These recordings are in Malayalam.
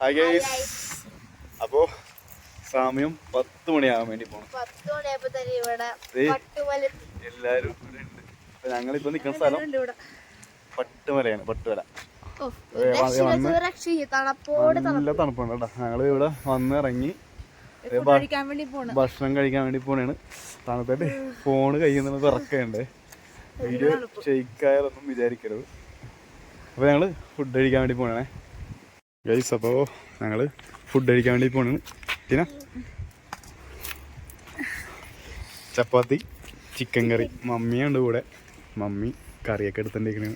ഹായ് ഗൈസ് അപ്പോ സമയം പത്ത് മണിയാകാൻ വേണ്ടി പോണം. എല്ലാരും ഇവിടെ ഉണ്ട്. അപ്പൊ ഞങ്ങളിപ്പോ നിക്കുന്ന സ്ഥലം പട്ടുമലയാണ് പട്ടുമല. നല്ല തണുപ്പാണ് കേട്ടോ. ഞങ്ങൾ ഇവിടെ വന്ന് ഇറങ്ങി ഭക്ഷണം കഴിക്കാൻ വേണ്ടി പോണേണ്. തണുത്തായിട്ട് ഫോണ് കയ്യിൽ നിന്ന് വീഡിയോ ഷെയ്ക്കായാലൊന്നും വിചാരിക്കരുത്. അപ്പൊ ഞങ്ങൾ ഫുഡ് കഴിക്കാൻ വേണ്ടി പോണേ ഗൈസ് അപ്പോൾ ഞങ്ങൾ ഫുഡ് കഴിക്കാൻ വേണ്ടി പോണ്. പിന്നെ ചപ്പാത്തി ചിക്കൻ കറി. മമ്മിയുണ്ട് കൂടെ. മമ്മി കറിയൊക്കെ എടുത്തിട്ടിരിക്കണേ.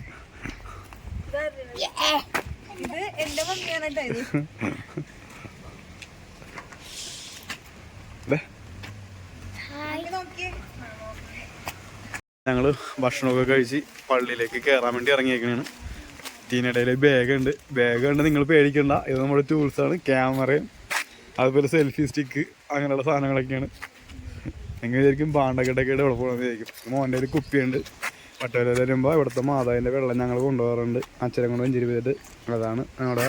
ഞങ്ങൾ ഭക്ഷണമൊക്കെ കഴിച്ച് പള്ളിയിലേക്ക് കയറാൻ വേണ്ടി ഇറങ്ങിയേക്കണാണ്. ഇതിനിടയിൽ ബാഗ് ഉണ്ട് ബാഗ് ഉണ്ട് നിങ്ങൾ പേടിക്കണ്ട. ഇത് നമ്മുടെ ടൂൾസാണ് ക്യാമറയും അതുപോലെ സെൽഫി സ്റ്റിക്ക് അങ്ങനെയുള്ള സാധനങ്ങളൊക്കെയാണ്. നിങ്ങൾ വിചാരിക്കും പാണ്ടക്കെട്ടൊക്കെ ഇവിടെ പോകണമെന്ന് വിചാരിക്കും. മോന്റെ ഒരു കുപ്പിയുണ്ട്. പട്ടേല വരുമ്പോൾ ഇവിടുത്തെ മാതാവിന്റെ വെള്ളം ഞങ്ങൾ കൊണ്ടുപോകാറുണ്ട്. അച്ഛനെ കൊണ്ട് വെഞ്ചിരി അതാണ് ഞങ്ങളുടെ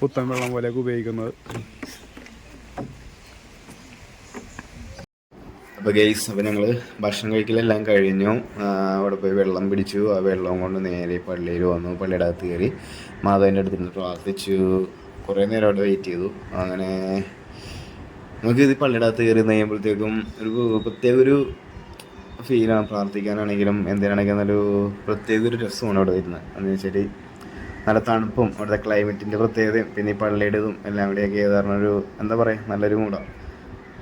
പുത്തൻ വെള്ളം പോലെയൊക്കെ ഉപയോഗിക്കുന്നത്. അപ്പോൾ ഗെയ്സ് അപ്പോൾ ഞങ്ങൾ ഭക്ഷണം കഴിക്കലെല്ലാം കഴിഞ്ഞു. അവിടെ പോയി വെള്ളം പിടിച്ചു. ആ വെള്ളം കൊണ്ട് നേരെ പള്ളിയിൽ വന്നു. പള്ളിയുടെ അകത്ത് കയറി മാതാവിന്റെ അടുത്ത് നിന്ന് പ്രാർത്ഥിച്ചു. കുറേ നേരം അവിടെ വെയിറ്റ് ചെയ്തു. അങ്ങനെ നമുക്ക് ഇത് പള്ളിയുടെ അകത്ത് കയറി കഴിയുമ്പോഴത്തേക്കും ഒരു പ്രത്യേക ഒരു ഫീലാണ് പ്രാർത്ഥിക്കാനാണെങ്കിലും എന്തിനാണെങ്കിലും നല്ലൊരു പ്രത്യേക ഒരു രസമാണ് അവിടെ വരുന്നത്. എന്ന് വെച്ചാൽ നല്ല തണുപ്പും അവിടുത്തെ ക്ലൈമറ്റിന്റെ പ്രത്യേകതയും പിന്നെ ഈ പള്ളിയുടേതും എല്ലാം കൂടെയൊക്കെ പറഞ്ഞൊരു ഒരു എന്താ പറയുക നല്ലൊരു മൂടാണ്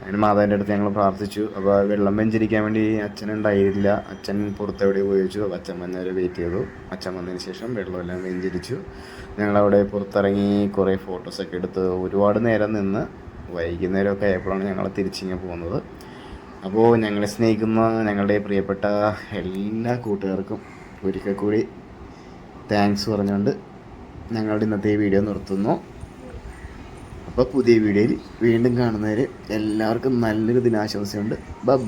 അങ്ങനെ മാതാവിന്റെ അടുത്ത് ഞങ്ങൾ പ്രാർത്ഥിച്ചു. അപ്പോൾ വെള്ളം വെഞ്ചരിക്കാൻ വേണ്ടി അച്ഛൻ ഉണ്ടായിരുന്നില്ല. അച്ഛൻ പുറത്തെവിടെ ഉപയോഗിച്ചു. അപ്പോൾ അച്ഛൻ വന്നവരെ വെയിറ്റ് ചെയ്തു. അച്ഛൻ വന്നതിന് ശേഷം വെള്ളമെല്ലാം വെഞ്ചരിച്ചു. ഞങ്ങളവിടെ പുറത്തിറങ്ങി കുറേ ഫോട്ടോസൊക്കെ എടുത്ത് ഒരുപാട് നേരം നിന്ന് വൈകുന്നേരമൊക്കെ ആയപ്പോഴാണ് ഞങ്ങൾ തിരിച്ചിങ്ങനെ പോകുന്നത്. അപ്പോൾ ഞങ്ങളെ സ്നേഹിക്കുന്ന ഞങ്ങളുടെ പ്രിയപ്പെട്ട എല്ലാ കൂട്ടുകാർക്കും ഒരിക്കൽ കൂടി താങ്ക്സ് പറഞ്ഞുകൊണ്ട് ഞങ്ങളുടെ ഇന്നത്തെ വീഡിയോ നിർത്തുന്നു. അപ്പോൾ പുതിയ വീഡിയോയിൽ വീണ്ടും കാണുന്നവരെ എല്ലാവർക്കും നല്ലൊരു ദിനാശംസയുണ്ട്. ബൈ